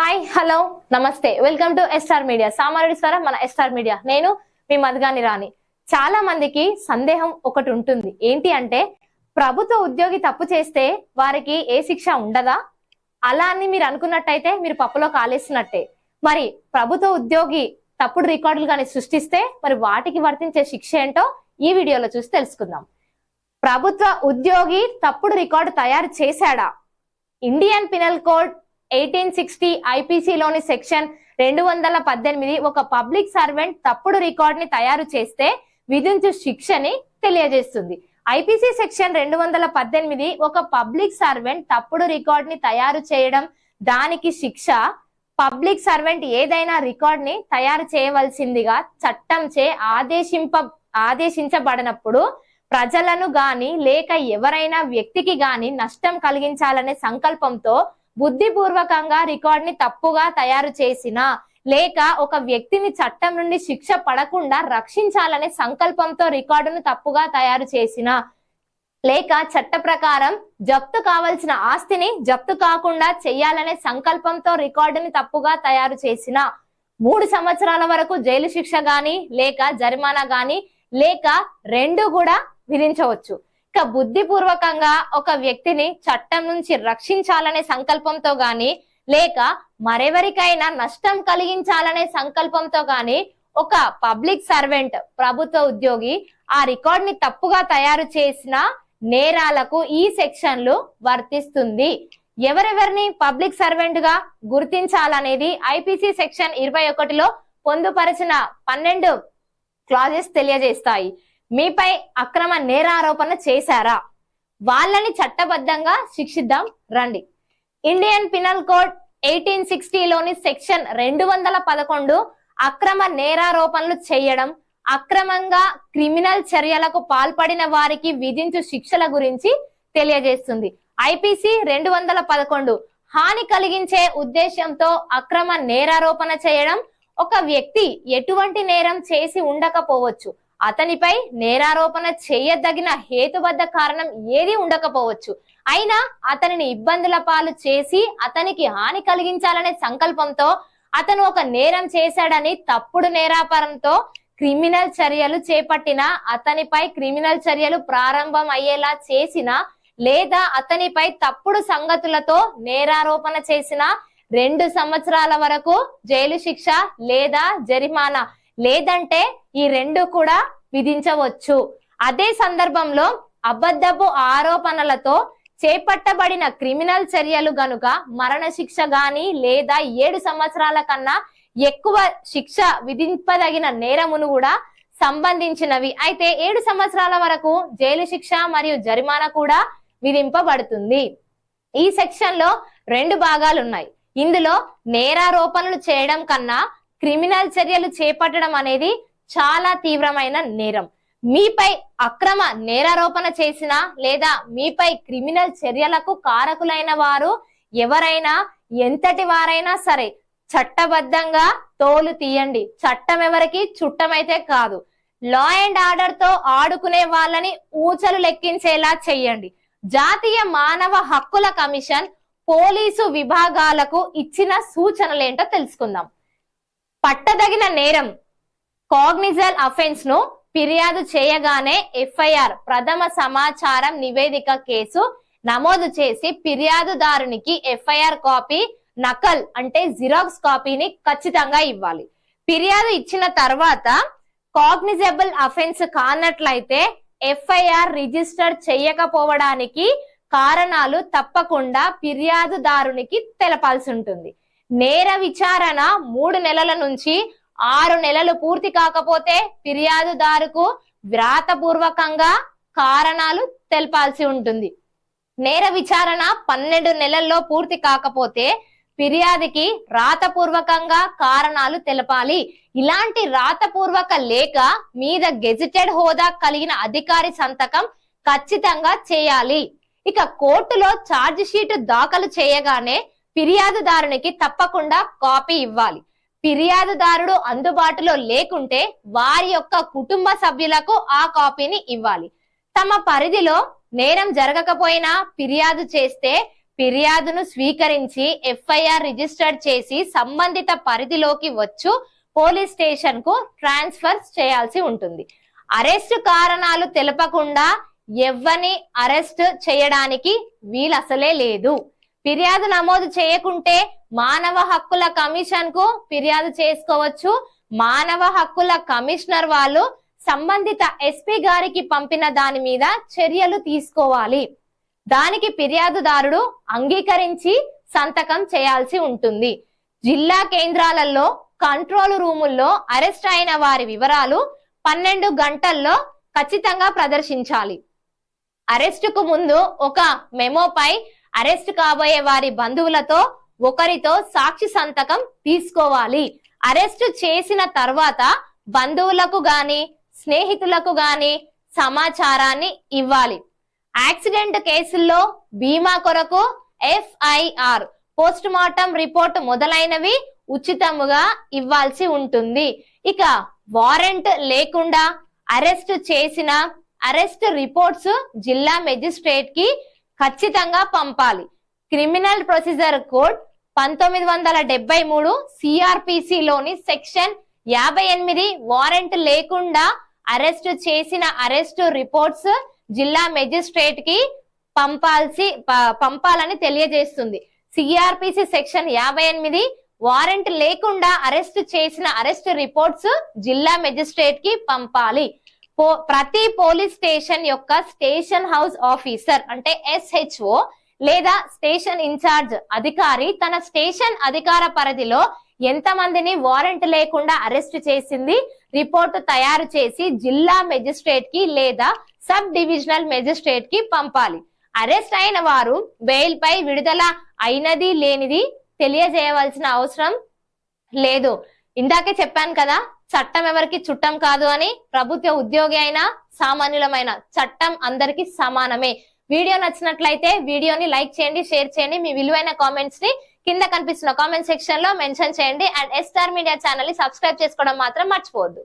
Hi hello నమస్తే. Welcome to SR media Samareddy స్వరం మన ఎస్ఆర్ మీడియా నేను మీ మధుగాని రాణి. చాలా మందికి సందేహం ఒకటి ఉంటుంది. ఏంటి అంటే ప్రభుత్వ ఉద్యోగి తప్పు చేస్తే వారికి ఏ శిక్ష ఉండదా? అలా అని మీరు అనుకున్నట్టయితే మీరు పప్పులో కాలేసినట్టే మరి ప్రభుత్వ ఉద్యోగి తప్పుడు రికార్డులు కానీ సృష్టిస్తే మరి వాటికి వర్తించే శిక్ష ఏంటో ఈ వీడియోలో చూసి తెలుసుకుందాం. ప్రభుత్వ ఉద్యోగి తప్పుడు రికార్డు తయారు చేశాడా? Indian penal code eighteen sixty ఐపీసీలోని section రెండు వందల పద్దెనిమిది ఒక పబ్లిక్ సర్వెంట్ తప్పుడు రికార్డ్ని తయారు చేస్తే విధించు శిక్షని తెలియజేస్తుంది. ఐపీసీ సెక్షన్ రెండు వందల పద్దెనిమిది ఒక పబ్లిక్ సర్వెంట్ తప్పుడు రికార్డ్ని తయారు చేయడం దానికి శిక్ష పబ్లిక్ సర్వెంట్ ఏదైనా రికార్డ్ని తయారు చేయవలసిందిగా చట్టంచే ఆదేశింప ఆదేశించబడినప్పుడు ప్రజలను గాని లేక ఎవరైనా వ్యక్తికి గాని నష్టం కలిగించాలనే సంకల్పంతో బుద్ధిపూర్వకంగా రికార్డ్ని తప్పుగా తయారు చేసిన లేక ఒక వ్యక్తిని చట్టం నుండి శిక్ష పడకుండా రక్షించాలనే సంకల్పంతో రికార్డును తప్పుగా తయారు చేసిన లేక చట్ట ప్రకారం జప్తు కావలసిన ఆస్తిని జప్తు కాకుండా చేయాలనే సంకల్పంతో రికార్డుని తప్పుగా తయారు చేసిన మూడు సంవత్సరాల వరకు జైలు శిక్ష గాని లేక జరిమానా గాని లేక రెండు కూడా విధించవచ్చు. బుద్ధిపూర్వకంగా ఒక వ్యక్తిని చట్టం నుంచి రక్షించాలనే సంకల్పంతో గాని లేక మరెవరికైనా నష్టం కలిగించాలనే సంకల్పంతో గాని ఒక పబ్లిక్ సర్వెంట్ ప్రభుత్వ ఉద్యోగి ఆ రికార్డ్ని తప్పుగా తయారు చేసిన నేరాలకు ఈ సెక్షన్లు వర్తిస్తుంది. ఎవరెవరిని పబ్లిక్ సర్వెంట్గా గుర్తించాలనేది ఐపీసీ సెక్షన్ ఇరవై ఒకటిలో పొందుపరిచిన పన్నెండు క్లాజెస్ తెలియజేస్తాయి. మీపై అక్రమ నేరారోపణ చేశారా? వాళ్ళని చట్టబద్ధంగా శిక్షిద్దాం రండి. ఇండియన్ పినల్ కోడ్ ఎయిటీన్ సిక్స్టీలోని సెక్షన్ రెండు వందల పదకొండు అక్రమ నేరారోపణలు చేయడం అక్రమంగా క్రిమినల్ చర్యలకు పాల్పడిన వారికి విధించు శిక్షల గురించి తెలియజేస్తుంది. ఐపీసీ రెండు వందల పదకొండు హాని కలిగించే ఉద్దేశంతో అక్రమ నేరారోపణ చేయడం ఒక వ్యక్తి ఎటువంటి నేరం చేసి ఉండకపోవచ్చు. అతనిపై నేరారోపణ చేయదగిన హేతుబద్ధ కారణం ఏది ఉండకపోవచ్చు. అయినా అతనిని ఇబ్బందుల పాలు చేసి అతనికి హాని కలిగించాలనే సంకల్పంతో అతను ఒక నేరం చేశాడని తప్పుడు నేరాపరంతో క్రిమినల్ చర్యలు చేపట్టిన అతనిపై క్రిమినల్ చర్యలు ప్రారంభం అయ్యేలా చేసిన లేదా అతనిపై తప్పుడు సంగతులతో నేరారోపణ చేసిన రెండు సంవత్సరాల వరకు జైలు శిక్ష లేదా జరిమానా లేదంటే ఈ రెండు కూడా విధించవచ్చు. అదే సందర్భంలో అబద్ధపు ఆరోపణలతో చేపట్టబడిన క్రిమినల్ చర్యలు గనుక మరణశిక్ష గాని లేదా ఏడు సంవత్సరాల కన్నా ఎక్కువ శిక్ష విధింపదగిన నేరమును కూడా సంబంధించినవి. అయితే ఏడు సంవత్సరాల వరకు జైలు శిక్ష మరియు జరిమానా కూడా విధింపబడుతుంది. ఈ సెక్షన్లో రెండు భాగాలు ఉన్నాయి ఇందులో నేరారోపణలు చేయడం కన్నా క్రిమినల్ చర్యలు చేపట్టడం అనేది చాలా తీవ్రమైన నేరం. మీపై అక్రమ నేరారోపణ చేసిన లేదా మీపై క్రిమినల్ చర్యలకు కారకులైన వారు ఎవరైనా ఎంతటి వారైనా సరే చట్టబద్ధంగా తోలు తీయండి. చట్టం ఎవరికి చుట్టమైతే కాదు. లా అండ్ ఆర్డర్తో ఆడుకునే వాళ్ళని ఊచలు లెక్కించేలా చెయ్యండి జాతీయ మానవ హక్కుల కమిషన్ పోలీసు విభాగాలకు ఇచ్చిన సూచనలేంటో తెలుసుకుందాం. పట్టదగిన నేరం కాగ్నిజల్ అఫెన్స్ను ఫిర్యాదు చేయగానే ఎఫ్ఐఆర్ ప్రథమ సమాచారం నివేదిక కేసు నమోదు చేసి ఫిర్యాదుదారునికి ఎఫ్ఐఆర్ కాపీ నకల్ అంటే జిరాక్స్ కాపీని ఖచ్చితంగా ఇవ్వాలి. ఫిర్యాదు ఇచ్చిన తర్వాత కాగ్నిజబుల్ అఫెన్స్ కానట్లయితే ఎఫ్ఐఆర్ రిజిస్టర్ చేయకపోవడానికి కారణాలు తప్పకుండా ఫిర్యాదుదారునికి తెలపాల్సి ఉంటుంది. నేర విచారణ మూడు నెలల నుంచి ఆరు నెలలు పూర్తి కాకపోతే ఫిర్యాదుదారుకు వ్రాతపూర్వకంగా కారణాలు తెలపాల్సి ఉంటుంది. నేర విచారణ పన్నెండు నెలల్లో పూర్తి కాకపోతే ఫిర్యాదుకి రాతపూర్వకంగా కారణాలు తెలపాలి. ఇలాంటి రాతపూర్వక లేఖ మీద గెజిటెడ్ హోదా కలిగిన అధికారి సంతకం ఖచ్చితంగా చేయాలి. ఇక కోర్టులో ఛార్జ్ షీట్ దాఖలు చేయగానే ఫిర్యాదుదారునికి తప్పకుండా కాపీ ఇవ్వాలి. ఫిర్యాదుదారుడు అందుబాటులో లేకుంటే వారి యొక్క కుటుంబ సభ్యులకు ఆ కాపీని ఇవ్వాలి. తమ పరిధిలో నేరం జరగకపోయినా ఫిర్యాదు చేస్తే ఫిర్యాదును స్వీకరించి ఎఫ్ఐఆర్ రిజిస్టర్ చేసి సంబంధిత పరిధిలోకి వచ్చు పోలీస్ స్టేషన్కు ట్రాన్స్ఫర్ చేయాల్సి ఉంటుంది. అరెస్ట్ కారణాలు తెలపకుండా ఎవ్వని అరెస్ట్ చేయడానికి వీలు అసలే లేదు. ఫిర్యాదు నమోదు చేయకుంటే మానవ హక్కుల కమిషన్కు ఫిర్యాదు చేసుకోవచ్చు. మానవ హక్కుల కమిషనర్ వాళ్ళు సంబంధిత ఎస్పీ గారికి పంపిన దాని మీద చర్యలు తీసుకోవాలి. దానికి ఫిర్యాదుదారుడు అంగీకరించి సంతకం చేయాల్సి ఉంటుంది. జిల్లా కేంద్రాలలో కంట్రోల్ రూముల్లో అరెస్ట్ అయిన వారి వివరాలు పన్నెండు గంటల్లో ఖచ్చితంగా ప్రదర్శించాలి. అరెస్టుకు ముందు ఒక మెమోపై అరెస్ట్ కాబోయే వారి బంధువులతో ఒకరితో సాక్షి సంతకం తీసుకోవాలి. అరెస్టు చేసిన తర్వాత బంధువులకు గాని స్నేహితులకు గాని సమాచారాన్ని ఇవ్వాలి. యాక్సిడెంట్ కేసుల్లో బీమా కొరకు ఎఫ్ఐఆర్ పోస్ట్ మార్టం రిపోర్ట్ మొదలైనవి ఉచితముగా ఇవ్వాల్సి ఉంటుంది. ఇక వారెంట్ లేకుండా అరెస్ట్ చేసిన అరెస్ట్ రిపోర్ట్స్ జిల్లా మెజిస్ట్రేట్కి ఖచ్చితంగా పంపాలి. క్రిమినల్ ప్రొసీజర్ కోడ్ పంతొమ్మిది వందల డెబ్బై మూడు సిఆర్పిసిలోని సెక్షన్ యాభై ఎనిమిది వారెంట్ లేకుండా అరెస్ట్ చేసిన అరెస్ట్ రిపోర్ట్స్ జిల్లా మెజిస్ట్రేట్కి పంపాల్సి ప- పంపాలని తెలియజేస్తుంది. సిఆర్పిసి సెక్షన్ యాభై ఎనిమిది వారెంట్ లేకుండా అరెస్ట్ చేసిన అరెస్ట్ రిపోర్ట్స్ జిల్లా మెజిస్ట్రేట్కి పంపాలి. ప్రతి పోలీస్ స్టేషన్ యొక్క స్టేషన్ హౌస్ ఆఫీసర్ అంటే ఎస్హెచ్ఓ లేదా స్టేషన్ ఇన్ఛార్జ్ అధికారి తన స్టేషన్ అధికార పరిధిలో ఎంత మందిని వారెంట్ లేకుండా అరెస్ట్ చేసింది రిపోర్టు తయారు చేసి జిల్లా మెజిస్ట్రేట్కి లేదా సబ్ డివిజనల్ మెజిస్ట్రేట్కి పంపాలి. అరెస్ట్ అయిన వారు బెయిల్ పై విడుదల అయినది లేనిది తెలియజేయవలసిన అవసరం లేదు. ఇందాకే చెప్పాను కదా చట్టం ఎవరికి చుట్టం కాదు అని ప్రభుత్వ ఉద్యోగి అయినా సామాన్యులమైన చట్టం అందరికి సమానమే. వీడియో నచ్చినట్లయితే వీడియోని లైక్ చేయండి షేర్ చేయండి మీ విలువైన కామెంట్స్ని కింద కనిపిస్తున్న కామెంట్ సెక్షన్లో మెన్షన్ చేయండి. అండ్ ఎస్టార్ మీడియా ఛానల్ని సబ్స్క్రైబ్ చేసుకోవడం మాత్రం మర్చిపోవద్దు.